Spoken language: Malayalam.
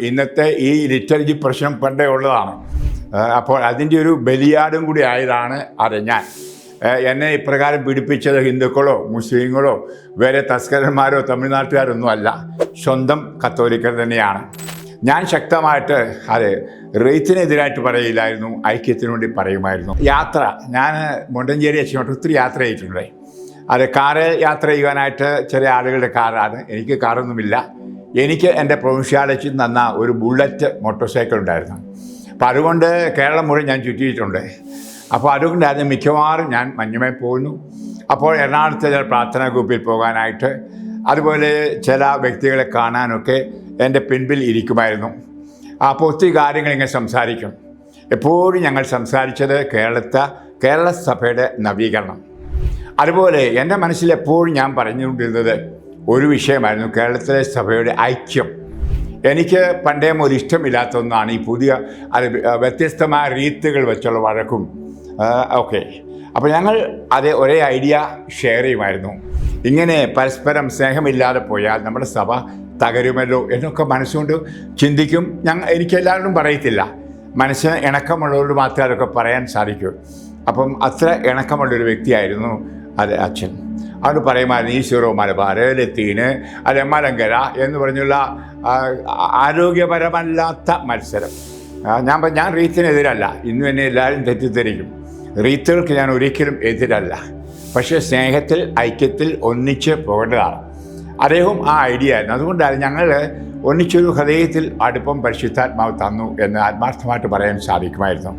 ഇന്നത്തെ ഈ ലിറ്റർജി പ്രശ്നം പണ്ടേ ഉള്ളതാണ്. അപ്പോൾ അതിന്റെ ഒരു ബലിയാടും കൂടി ആയതാണ് അത് ഞാൻ. എന്നെ ഇപ്രകാരം പീഡിപ്പിച്ചത് ഹിന്ദുക്കളോ മുസ്ലിങ്ങളോ വേറെ തസ്കരന്മാരോ തമിഴ്നാട്ടുകാരൊന്നും അല്ല. സ്വന്തം കത്തോലിക്കർ തന്നെയാണ്. ഞാൻ ശക്തമായിട്ട് അത് റെയ്ത്തിനെതിരായിട്ട് പറയില്ലായിരുന്നു ഐക്യത്തിനു വേണ്ടി പറയുമായിരുന്നു. യാത്ര ഞാൻ മുണ്ടഞ്ചേരി അച്ഛനോട്ട് ഒത്തിരി യാത്ര ചെയ്തിട്ടുണ്ട്. അത് കാറ് യാത്ര ചെയ്യുവാനായിട്ട് ചില ആളുകളുടെ കാറാണ്. എനിക്ക് കാറൊന്നുമില്ല. എനിക്ക് എന്റെ പ്രൊവിൻഷ്യാലിറ്റി തന്ന ഒരു ബുള്ളറ്റ് മോട്ടോർ സൈക്കിൾ ഉണ്ടായിരുന്നു. അപ്പോൾ അതുകൊണ്ട് കേരളം മുഴുവൻ ഞാൻ ചുറ്റിയിട്ടുണ്ട്. അപ്പോൾ അതുകൊണ്ടായിരുന്നു മിക്കവാറും ഞാൻ മഞ്ഞുമേ പോകുന്നു. അപ്പോൾ എറണാകുളത്തെ ചില പ്രാർത്ഥനാ ഗ്രൂപ്പിൽ പോകാനായിട്ട് അതുപോലെ ചില വ്യക്തികളെ കാണാനൊക്കെ എന്റെ പിൻപിൽ ഇരിക്കുമായിരുന്നു. അപ്പോൾ ഒത്തിരി കാര്യങ്ങൾ ഇങ്ങനെ സംസാരിക്കും. എപ്പോഴും ഞങ്ങൾ സംസാരിച്ചത് കേരളത്തെ കേരള സഭയുടെ നവീകരണം. അതുപോലെ എന്റെ മനസ്സിൽ എപ്പോഴും ഞാൻ പറഞ്ഞുകൊണ്ടിരുന്നത് ഒരു വിഷയമായിരുന്നു കേരളത്തിലെ സഭയുടെ ഐക്യം. എനിക്ക് പണ്ടേ മുതൽ ഇഷ്ടമില്ലാത്ത ഒന്നാണ് ഈ പുതിയ അത് വ്യത്യസ്തമായ റീത്തുകൾ വെച്ചുള്ള വഴക്കും. ഓക്കെ. അപ്പോൾ ഞങ്ങൾ അത് ഒരേ ഐഡിയ ഷെയർ ചെയ്യുമായിരുന്നു. ഇങ്ങനെ പരസ്പരം സ്നേഹമില്ലാതെ പോയാൽ നമ്മുടെ സഭ തകരുമല്ലോ എന്നൊക്കെ മനസ്സുകൊണ്ട് ചിന്തിക്കും. ഞങ്ങൾ എനിക്ക് എല്ലാവരോടും പറയത്തില്ല. മനസ്സിന് ഇണക്കമുള്ളവരോട് മാത്രമേ അതൊക്കെ പറയാൻ സാധിക്കൂ. അപ്പം അത്ര ഇണക്കമുള്ളൊരു വ്യക്തിയായിരുന്നു അത് അച്ഛൻ. അതുകൊണ്ട് പറയുമായിരുന്നു ഈശ്വരോ മലബാർ ലത്തീന് അല്ലെ മലങ്കര എന്ന് പറഞ്ഞുള്ള ആരോഗ്യപരമല്ലാത്ത മത്സരം. ഞാൻ ഞാൻ റീത്തിനെതിരല്ല. ഇന്ന് എന്നെ എല്ലാവരും തെറ്റിദ്ധരിക്കും. റീത്തുകൾക്ക് ഞാൻ ഒരിക്കലും എതിരല്ല. പക്ഷേ സ്നേഹത്തിൽ ഐക്യത്തിൽ ഒന്നിച്ച് പോകേണ്ടതാണ്. അദ്ദേഹം ആ ഐഡിയ ആയിരുന്നു. അതുകൊണ്ടാണ് ഞങ്ങൾ ഒന്നിച്ചൊരു ഹൃദയത്തിൽ അടുപ്പം പരിശുദ്ധാത്മാവ് തന്നു എന്ന് ആത്മാർത്ഥമായിട്ട് പറയാൻ സാധിക്കുമായിരുന്നു.